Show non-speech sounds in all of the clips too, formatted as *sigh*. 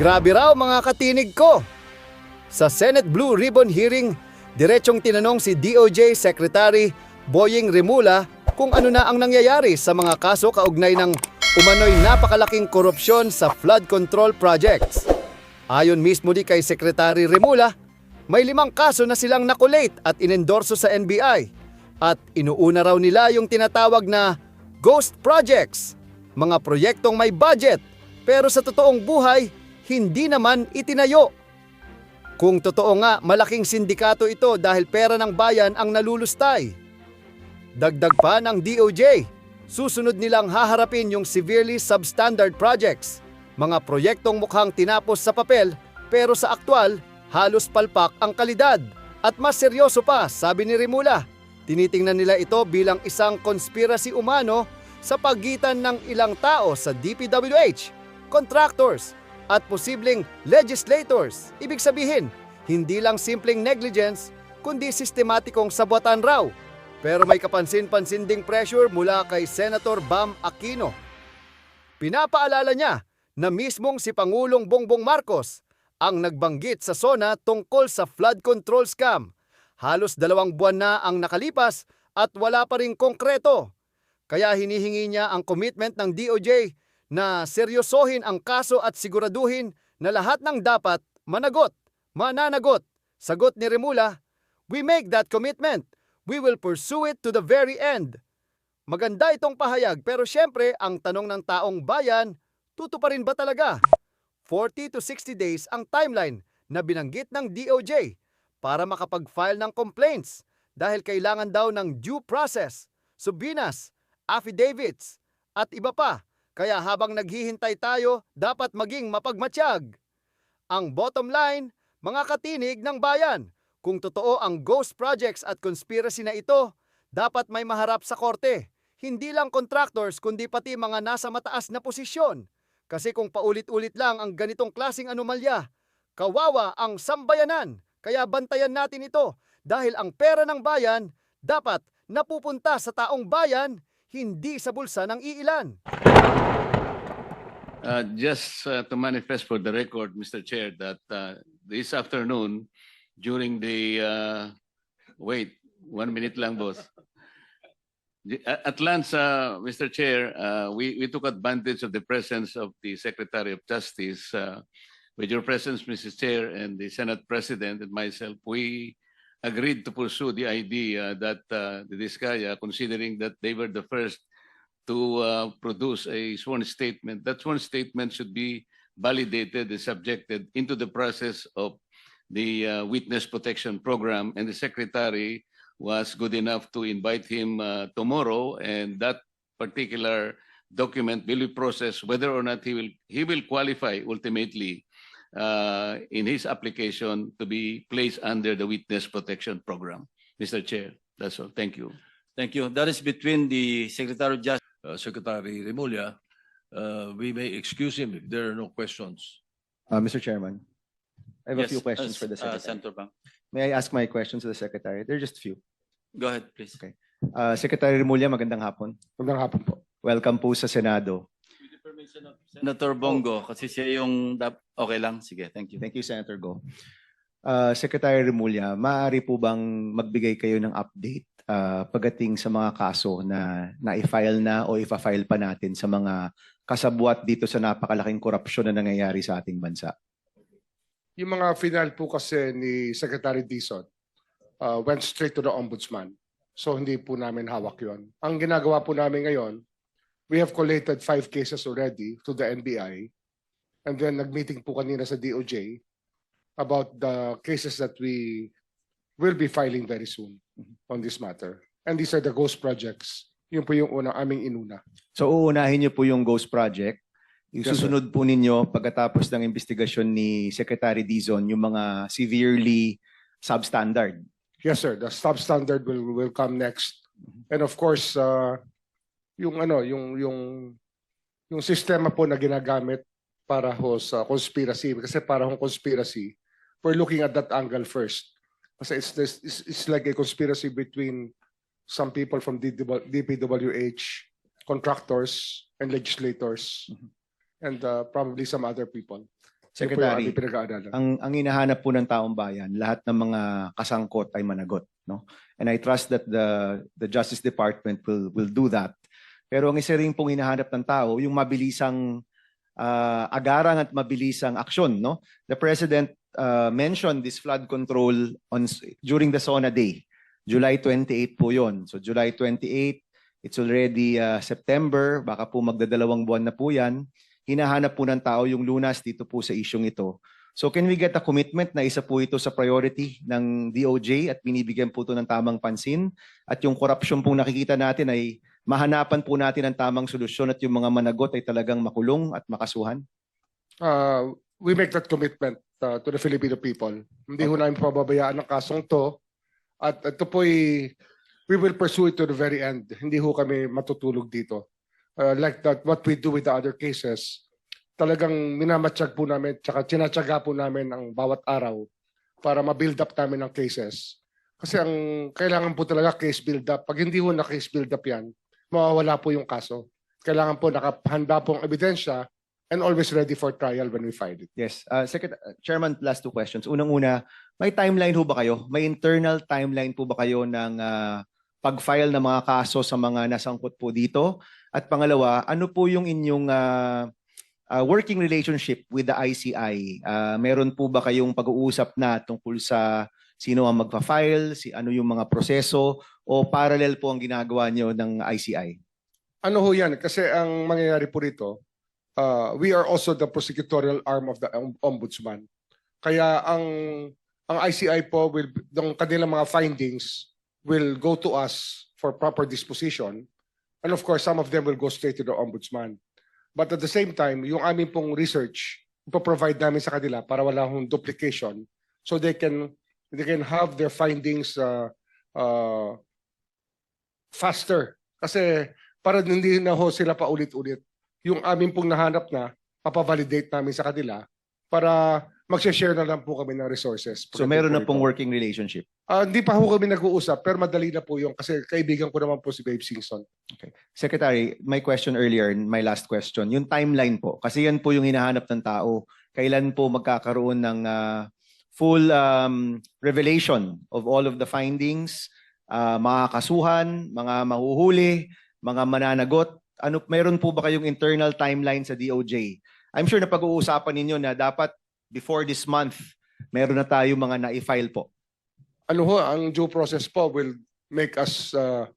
Grabe raw mga katinig ko. Sa Senate Blue Ribbon hearing, diretsong tinanong si DOJ Secretary Boying Rimula kung ano na ang nangyayari sa mga kaso kaugnay ng umano'y napakalaking korupsyon sa flood control projects. Ayon mismo di kay Secretary Rimula, may limang kaso na silang nakulate at inendorso sa NBI at inuuna raw nila yung tinatawag na ghost projects, mga proyektong may budget pero sa totoong buhay hindi naman itinayo. Kung totoo nga, malaking sindikato ito dahil pera ng bayan ang nalulustay. Dagdag pa ng DOJ, susunod nilang haharapin yung severely substandard projects, mga proyektong mukhang tinapos sa papel pero sa aktwal halos palpak ang kalidad. At mas seryoso pa, sabi ni Rimula, tinitingnan nila ito bilang isang conspiracy umano sa pagitan ng ilang tao sa DPWH, contractors, at posibleng legislators. Ibig sabihin, hindi lang simpleng negligence, kundi sistematikong sabotan raw. Pero may kapansin-pansin ding pressure mula kay Senator Bam Aquino. Pinapaalala niya na mismong si Pangulong Bongbong Marcos ang nagbanggit sa SONA tungkol sa flood control scam. Halos dalawang buwan na ang nakalipas at wala pa ring konkreto. Kaya hinihingi niya ang commitment ng DOJ na seryosohin ang kaso at siguraduhin na lahat ng dapat managot, mananagot. Sagot ni Remula, We make that commitment. We will pursue it to the very end. Maganda itong pahayag pero syempre ang tanong ng taong bayan, tutuparin ba talaga? 40 to 60 days ang timeline na binanggit ng DOJ para makapag-file ng complaints dahil kailangan daw ng due process, subinas, affidavits, at iba pa. Kaya habang naghihintay tayo, dapat maging mapagmatsyag. Ang bottom line, mga katinig ng bayan, kung totoo ang ghost projects at conspiracy na ito, dapat may maharap sa korte. Hindi lang contractors kundi pati mga nasa mataas na posisyon. Kasi kung paulit-ulit lang ang ganitong klasing anomalya, kawawa ang sambayanan. Kaya bantayan natin ito dahil ang pera ng bayan dapat napupunta sa taong bayan, hindi sa bulsa ng iilan. Uh, Just uh, to manifest for the record, Mr. Chair, that uh, this afternoon, during the, uh, wait, one minute lang, boss. At lunch, uh, Mr. Chair, uh, we we took advantage of the presence of the Secretary of Justice. uh, With your presence, Mrs. Chair, and the Senate President and myself, we agreed to pursue the idea that uh, the Diskaya, considering that they were the first to uh, produce a sworn statement. That sworn statement should be validated and subjected into the process of the uh, witness protection program. And the secretary was good enough to invite him uh, tomorrow, and that particular document will be processed whether or not he will he will qualify ultimately uh, in his application to be placed under the witness protection program. Mr. Chair, that's all. Thank you. Thank you. That is between the Secretary of Justice. Uh, Secretary Remulla, uh, we may excuse him if there are no questions. Uh, Mr. Chairman, I have a Yes, few questions uh, for the uh, Secretary. Senator Bang. May I ask my questions to the Secretary? They're just few. Go ahead, please. Okay. Uh, Secretary Remulla, magandang hapon. Magandang hapon po. Welcome po sa Senado. Senator Bongo, kasi siya yung, dap- okay lang, sige, thank you. Thank you, Senator Go. Uh, Secretary Remulla, maaari po bang magbigay kayo ng update uh, pagdating sa mga kaso na na-file na o ipa-file pa natin sa mga kasabwat dito sa napakalaking korupsyon na nangyayari sa ating bansa? Yung mga final po kasi ni Secretary Dizon uh, went straight to the Ombudsman. So hindi po namin hawak yon. Ang ginagawa po namin ngayon, we have collated five cases already to the NBI. And then nag-meeting po kanina sa DOJ about the cases that we will be filing very soon on this matter. And these are the ghost projects. Yun po yung unang aming inuna. So uunahin niyo po yung Ghost Project. Yung Yes, sir. susunod po ninyo pagkatapos ng investigasyon ni Secretary Dizon yung mga severely substandard. Yes, sir. The substandard will will come next. And of course, uh, yung ano, yung yung yung sistema po na ginagamit para ho sa conspiracy kasi para hong conspiracy, we're looking at that angle first. Kasi it's this it's, it's like a conspiracy between some people from DPW DPWH, contractors and legislators and uh, probably some other people. Secretary, ang ang hinahanap po ng taong bayan, lahat ng mga kasangkot ay managot, no? And I trust that the the Justice Department will will do that. Pero ang isa rin pong hinahanap ng tao, yung mabilisang ah, agarang at mabilisang aksyon, no? The President ah, mentioned this flood control on during the SONA day. July 28 po 'yon. So July 28, it's already ah, September, baka po magdadalawang buwan na po 'yan. Hinahanap po ng tao yung lunas dito po sa isyong ito. So can we get a commitment na isa po ito sa priority ng DOJ at binibigyan po ito ng tamang pansin at yung corruption pong nakikita natin ay mahanapan po natin ang tamang solusyon at yung mga managot ay talagang makulong at makasuhan? Uh, we make that commitment uh, to the Filipino people. Hindi ho namin pababayaan ang kasong to. At ito po'y, we will pursue it to the very end. Hindi ho kami matutulog dito. Uh, like that, what we do with the other cases, talagang minamatsyag po namin, tsaka tinatsaga po namin ang bawat araw para ma-build up namin ang cases. Kasi ang kailangan po talaga case build up. Pag hindi ho na case build up yan, mawawala po yung kaso. Kailangan po nakahanda pong ebidensya and always ready for trial when we find it. Yes. Uh, Secret- uh, Chairman, last two questions. Unang-una, may timeline ho ba kayo? May internal timeline po ba kayo ng ah, pag-file ng mga kaso sa mga nasangkot po dito? At pangalawa, ano po yung inyong ah, ah, working relationship with the ICI? Ah, meron po ba kayong pag-uusap na tungkol sa sino ang magpa-file, si ano yung mga proseso o parallel po ang ginagawa niyo ng ICI? Ano ho yan? Kasi ang mangyayari po rito, uh, we are also the prosecutorial arm of the om- ombudsman. Kaya ang ang ICI po will ng kanilang mga findings will go to us for proper disposition. And of course, some of them will go straight to the ombudsman. But at the same time, yung aming pong research, ipo-provide namin sa kanila para wala hong duplication so they can they can have their findings uh, uh, faster. Kasi para hindi na ho sila paulit-ulit. Yung amin pong nahanap na, papavalidate namin sa kanila para mag-share na lang po kami ng resources. So meron na pong ito. working relationship. Ah, hindi pa ho kami nag-uusap, pero madali na po yung kasi kaibigan ko naman po si Babe Singson. Secretary, my question earlier, my last question, yung timeline po, kasi yan po yung hinahanap ng tao. Kailan po magkakaroon ng ah, full um, revelation of all of the findings, ah, mga kasuhan, mga mahuhuli, mga mananagot? Ano, meron po ba kayong internal timeline sa DOJ? I'm sure na pag-uusapan ninyo na dapat before this month, meron na tayo mga na-file po. Ano ho, ang due process po will make us, uh,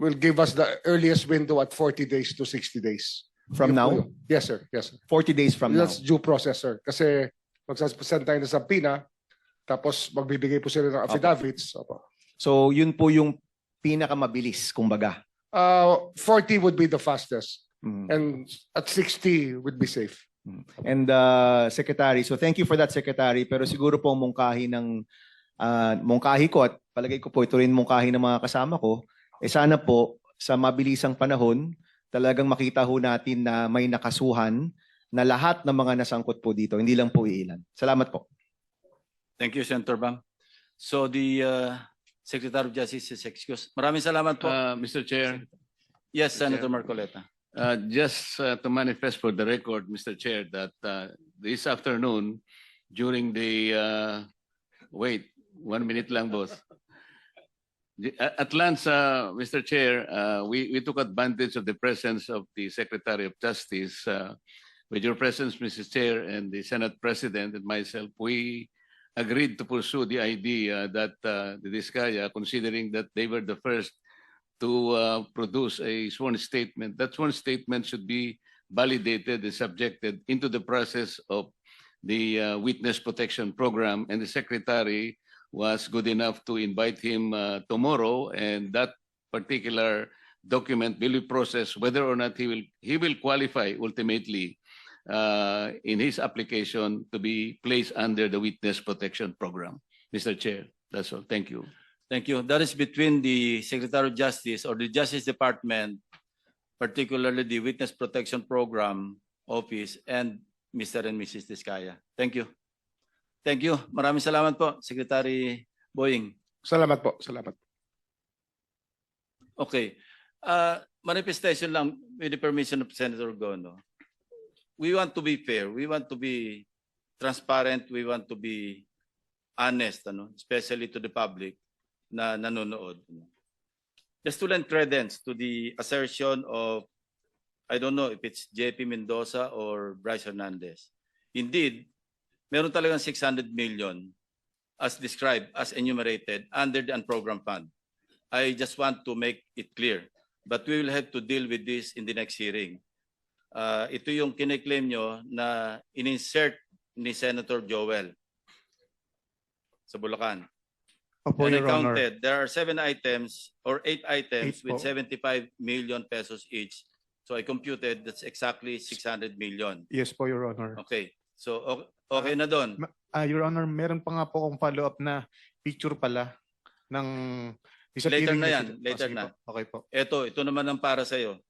will give us the earliest window at 40 days to 60 days. From Yun po now? yun. Yes, sir. Yes, sir. 40 days from now. That's due process, sir. Kasi magsasend tayo ng subpoena, tapos magbibigay po sila ng affidavits. Opo. So yun po yung pinakamabilis, kumbaga. Uh, 40 would be the fastest, Mm. and at 60 would be safe. And uh, Secretary, so thank you for that Secretary, pero siguro po ang mungkahi ng ah, mungkahi ko at palagay ko po ito rin mungkahi ng mga kasama ko, eh sana po sa mabilisang panahon talagang makita ho natin na may nakasuhan na lahat ng mga nasangkot po dito, hindi lang po iilan. Salamat po. Thank you, Senator Bang. So the uh, Secretary of Justice is excused. Maraming salamat po. Uh, Mr. Chair, yes. Senator Marcoleta. uh, just uh, to manifest for the record, Mr. Chair, that uh, this afternoon, during the, uh, wait, one minute lang, boss. The- a- At Lance, uh, Mr. Chair, uh, we, we took advantage of the presence of the Secretary of Justice. uh, With your presence, Mrs. Chair, and the Senate President and myself, we agreed to pursue the idea that uh, the Diskaya, considering that they were the first to uh, produce a sworn statement. That sworn statement should be validated and subjected into the process of the uh, witness protection program. And the secretary was good enough to invite him uh, tomorrow, and that particular document will be processed whether or not he will he will qualify ultimately uh, in his application to be placed under the witness protection program. Mr. Chair, that's all. Thank you. Thank you. That is between the Secretary of Justice or the Justice Department, particularly the Witness Protection Program Office and Mr. and Mrs. Diskaya. Thank you. Thank you. Maraming salamat po, Secretary Boying. Salamat po. Salamat. Okay. Uh, manifestation lang with the permission of Senator Gono. We want to be fair. We want to be transparent, we want to be honest, ano, especially to the public na nanonood. ano. To lend credence to the assertion of, I don't know if it's JP Mendoza or Bryce Hernandez. Indeed, meron talagang 600 million as described, as enumerated under the unprogrammed fund. I just want to make it clear. But we will have to deal with this in the next hearing. Uh, ito yung kiniklaim nyo na in-insert ni Senator Joel sa Bulacan. Opo, And I Your Honor. counted, there are seven items or eight items Eight with po. 75 million pesos each. So I computed that's exactly 600 million. Yes po, Your Honor. Okay, so o- okay na doon. Ah, Your Honor, meron pa nga po akong follow-up na picture pala ng Later na yan. Ah, later na. po. Okay po. Ito, ito naman ang para sa iyo.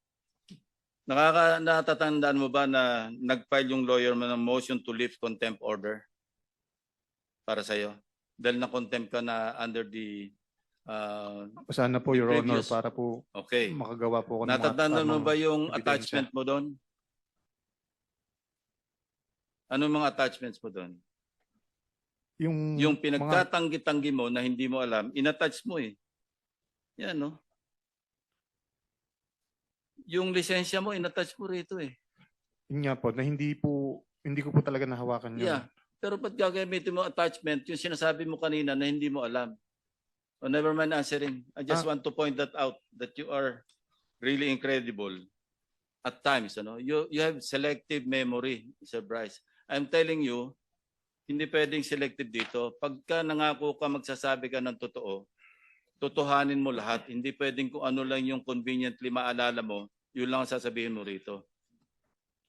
Nakaka natatandaan mo ba na nag-file yung lawyer mo ng motion to lift contempt order para sa iyo? Dahil na contempt ka na under the uh, Sana po, Your Honor, Previous- para po okay. makagawa po ako ng mga Natatandaan mo tamang- ba yung ebidensya. attachment mo doon? Anong mga attachments mo doon? yung, Yung mga- pinagtatanggi-tanggi mo na hindi mo alam, inattach mo eh. Yan no? Yung lisensya mo, inattach mo rito eh. yun nga po, na hindi po, hindi ko po talaga nahawakan yun. Yeah. Pero ba't gagamitin mo attachment yung sinasabi mo kanina na hindi mo alam? Oh, never mind answering. I just Ah. want to point that out that you are really incredible at times. Ano? You, you have selective memory, Mr. Bryce. I'm telling you, hindi pwedeng selective dito. Pagka nangako ka, magsasabi ka ng totoo, totohanin mo lahat. Hindi pwedeng kung ano lang yung conveniently maalala mo, yun lang ang sasabihin mo rito.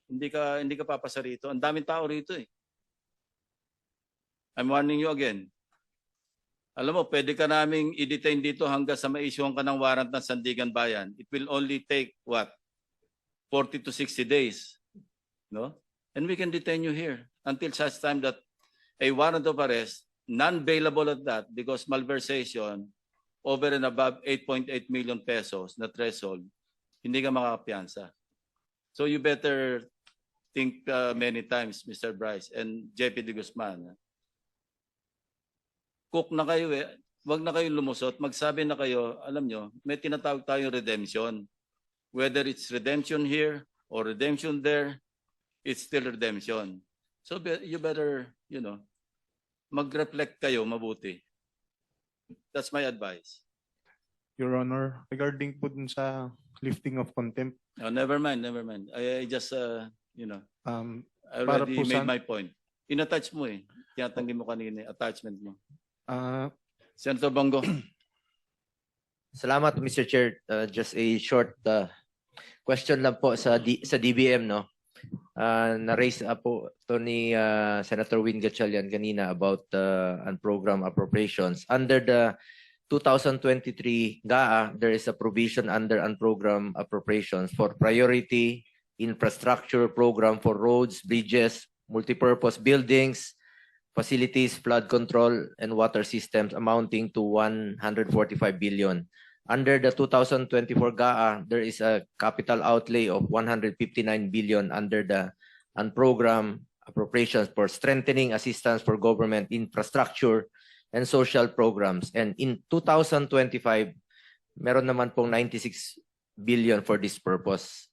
Hindi ka hindi ka papasa rito. Ang daming tao rito eh. I'm warning you again. Alam mo, pwede ka naming i-detain dito hanggang sa ma-issuean ka ng warrant ng Sandigan Bayan. It will only take what? 40 to 60 days. No? And we can detain you here until such time that a warrant of arrest, non-bailable at that because malversation over and above 8.8 million pesos na threshold, hindi ka makakapiyansa. So you better think uh, many times, Mr. Bryce and JP De Guzman. Cook na kayo eh. Huwag na kayong lumusot. Magsabi na kayo, alam nyo, may tinatawag tayong redemption. Whether it's redemption here or redemption there, it's still redemption. So be- you better, you know, mag-reflect kayo mabuti. That's my advice. Your Honor, regarding po dun sa lifting of contempt, Oh, never mind, never mind. I, I just, uh, you know, um, I Para already po made sa- my point. In-attach mo eh. Tinatanggi mo kanina, eh, attachment mo. ah, Senator Bongo. *clears throat* Salamat Mr. Chair. Uh, just a short uh, question lang po sa D- sa DBM no. Uh, na-raise up po to ni uh, Senator Win Gatchalian kanina about uh, unprogrammed appropriations. Under the 2023 GAA, there is a provision under unprogrammed appropriations for priority infrastructure program for roads, bridges, multipurpose buildings, facilities, flood control, and water systems amounting to 145 billion. Under the 2024 GAA, there is a capital outlay of 159 billion under the unprogrammed appropriations for strengthening assistance for government infrastructure and social programs. And in 2025, meron naman pong 96 billion for this purpose.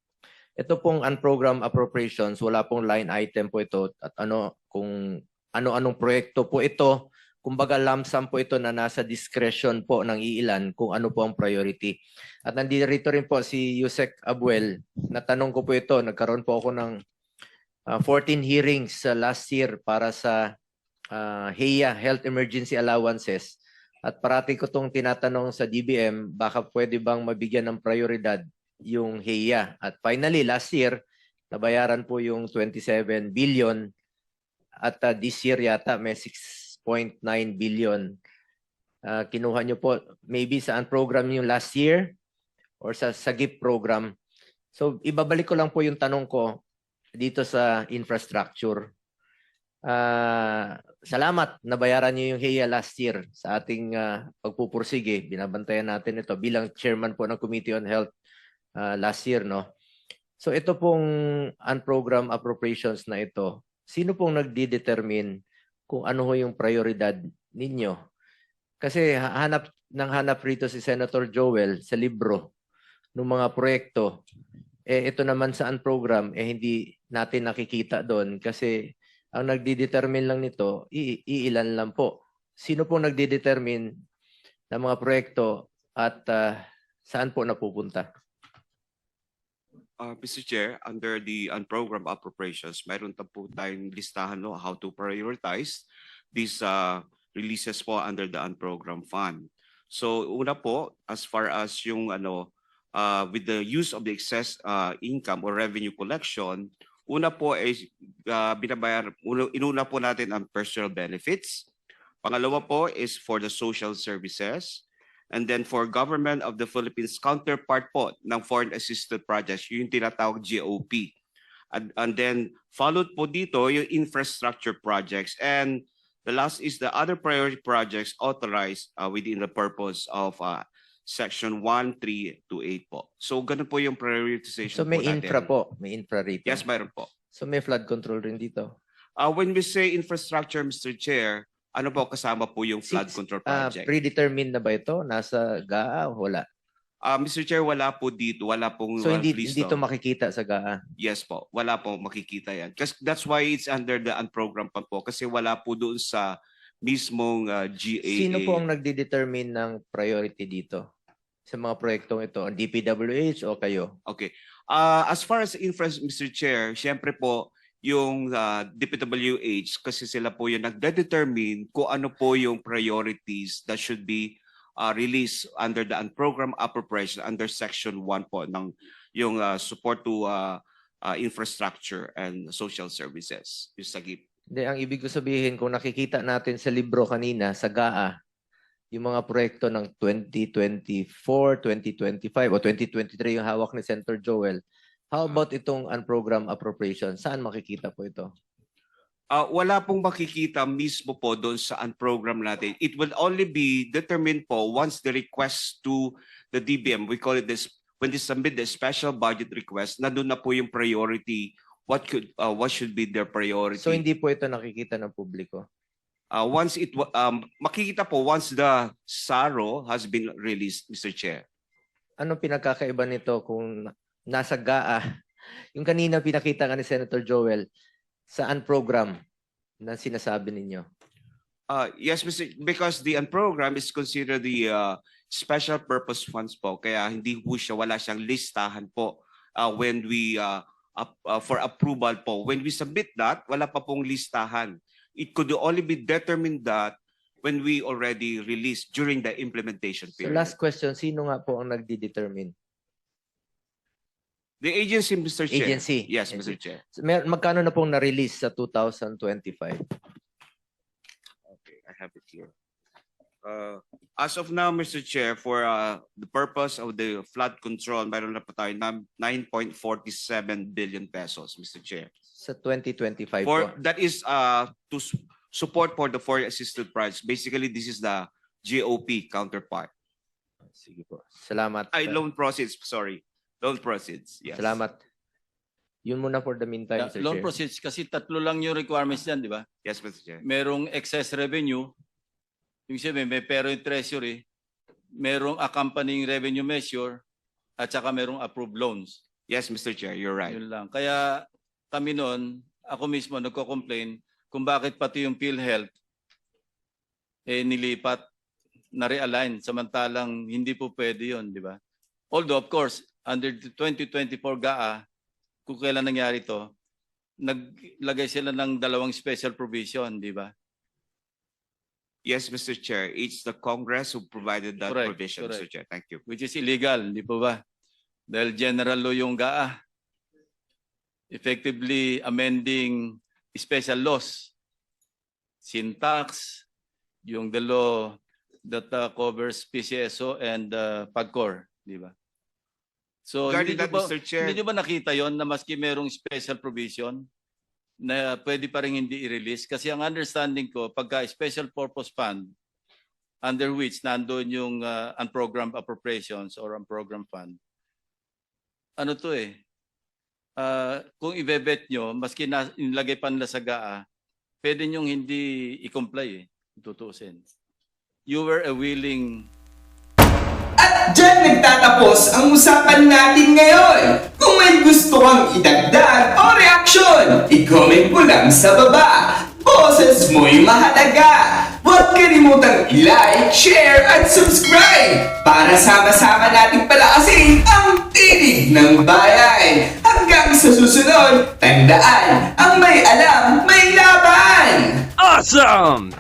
Ito pong unprogrammed appropriations, wala pong line item po ito at ano kung ano-anong proyekto po ito. Kumbaga lump po ito na nasa discretion po ng iilan kung ano po ang priority. At nandito rin po si Yusek Abuel. Natanong ko po ito, nagkaroon po ako ng ah, 14 hearings sa last year para sa ah, HEA, Health Emergency Allowances. At parati ko itong tinatanong sa DBM, baka pwede bang mabigyan ng prioridad yung HEA. At finally, last year, nabayaran po yung 27 billion at uh, this year yata may 6.9 billion. Uh, kinuha nyo po maybe saan program yung last year or sa SAGIP program. So ibabalik ko lang po yung tanong ko dito sa infrastructure. Uh, salamat nabayaran nyo yung HEA last year sa ating uh, pagpupursige. Binabantayan natin ito bilang chairman po ng Committee on Health uh, last year. no So ito pong unprogrammed appropriations na ito sino pong nagdi-determine kung ano ho yung prioridad ninyo? Kasi ha- hanap ng hanap rito si Senator Joel sa libro ng mga proyekto. Eh ito naman saan program eh hindi natin nakikita doon kasi ang nagdi-determine lang nito iilan lang po. Sino pong nagdi-determine ng mga proyekto at ah, saan po napupunta? Uh, Mr. Chair, under the unprogrammed appropriations, mayroon ta po tayong listahan no, how to prioritize these uh, releases po under the unprogrammed fund. So una po, as far as yung ano, uh, with the use of the excess uh, income or revenue collection, una po ay uh, binabayar, una, inuna po natin ang personal benefits. Pangalawa po is for the social services. And then for government of the Philippines counterpart po ng foreign assisted projects, yung tinatawag GOP. And, and then followed po dito yung infrastructure projects. And the last is the other priority projects authorized uh, within the purpose of uh, section 1, 3 to 8 po. So ganun po yung prioritization So may po natin. infra po, may infra rito. Yes, mayroon po. So may flood control rin dito. Uh, when we say infrastructure, Mr. Chair, ano po kasama po yung flood Six, control Ah, project? predetermined na ba ito? Nasa GAA o wala? Uh, Mr. Chair, wala po dito. Wala pong So uh, hindi listo. hindi ito makikita sa GAA. Yes po, wala po makikita yan. Kasi that's why it's under the unprogrammed pa po kasi wala po doon sa mismong uh, GAA. Sino po ang nagde-determine ng priority dito? Sa mga proyektong ito, ang DPWH o kayo? Okay. Uh, as far as infra, Mr. Chair, syempre po yung uh, DPWH kasi sila po yung nagde-determine kung ano po yung priorities that should be uh, released under the unprogrammed appropriation under section 1 po ng yung uh, support to uh, uh, infrastructure and social services. Yung SAGIP. Hindi, ang ibig ko sabihin, kung nakikita natin sa libro kanina, sa GAA, yung mga proyekto ng 2024, 2025, o 2023 yung hawak ni Senator Joel, how about itong unprogrammed appropriation? Saan makikita po ito? Uh, wala pong makikita mismo po doon sa unprogram natin. It will only be determined po once the request to the DBM, we call it this, when they submit the special budget request, na doon na po yung priority, what could, uh, what should be their priority. So hindi po ito nakikita ng publiko. Uh, once it, um, makikita po once the SARO has been released, Mr. Chair. Anong pinagkakaiba nito kung na- nasa GAA? Yung kanina pinakita ka ni Senator Joel, saan program na sinasabi ninyo? Uh, yes, Mr. Because the unprogram is considered the uh, special purpose funds po. Kaya hindi po siya, wala siyang listahan po uh, when we, uh, up- uh, for approval po. When we submit that, wala pa pong listahan. It could only be determined that when we already release during the implementation So period. last question, sino nga po ang nagdi-determine? The agency, Mr. Chair. Agency. Yes. Mr. Chair. So, mer- magkano na pong na-release sa 2025? Okay, I have it here. Uh, as of now, Mr. Chair, for uh, the purpose of the flood control, mayroon na po tayo na 9.47 billion pesos, Mr. Chair. Sa 2025 For, po. that is uh, to support for the foreign assisted projects. Basically, this is the GOP counterpart. Sige po. Salamat. Ay, loan proceeds, sorry. Loan proceeds, yes. Salamat. Yun muna for the meantime, Mr. Loan Chair. proceeds, kasi tatlo lang yung requirements yan, di ba? Yes, Mr. Chair. Merong excess revenue, yung sabihin, may pero yung treasury, merong accompanying revenue measure, at saka merong approved loans. Yes, Mr. Chair, you're right. Yun lang. Kaya kami noon, ako mismo nagko-complain kung bakit pati yung PhilHealth eh nilipat na realign samantalang hindi po pwede yun, di ba? Although of course, under the 2024 GAA, kung kailan nangyari to, naglagay sila ng dalawang special provision, di ba? Yes, Mr. Chair, it's the Congress who provided that Correct, provision, Mr. correct. Chair. Thank you. Which is illegal, di po ba? Dahil general law yung GAA. Effectively amending special laws. Syntax, yung the law that uh, covers PCSO and uh, PAGCOR, di ba? So Regarding hindi nyo that, ba, Mr. Chair, hindi nyo ba nakita yon na maski merong special provision na pwede pa rin hindi i-release? Kasi ang understanding ko, pagka special purpose fund, under which nandoon yung uh, unprogrammed appropriations or unprogrammed fund, ano to eh, ah, kung ibebet nyo, maski na, nilagay pa nila sa GAA, pwede nyong hindi i-comply eh, tutusin. You were a willing At dyan nagtatapos ang usapan natin ngayon. Kung may gusto kang idagdag o reaksyon, i-comment mo lang sa baba. Boses mo'y mahalaga. Huwag kalimutang i-like, share, at subscribe para sama-sama nating palakasin ang tinig ng bayan. Hanggang sa susunod, tandaan, ang may alam, may laban! Awesome!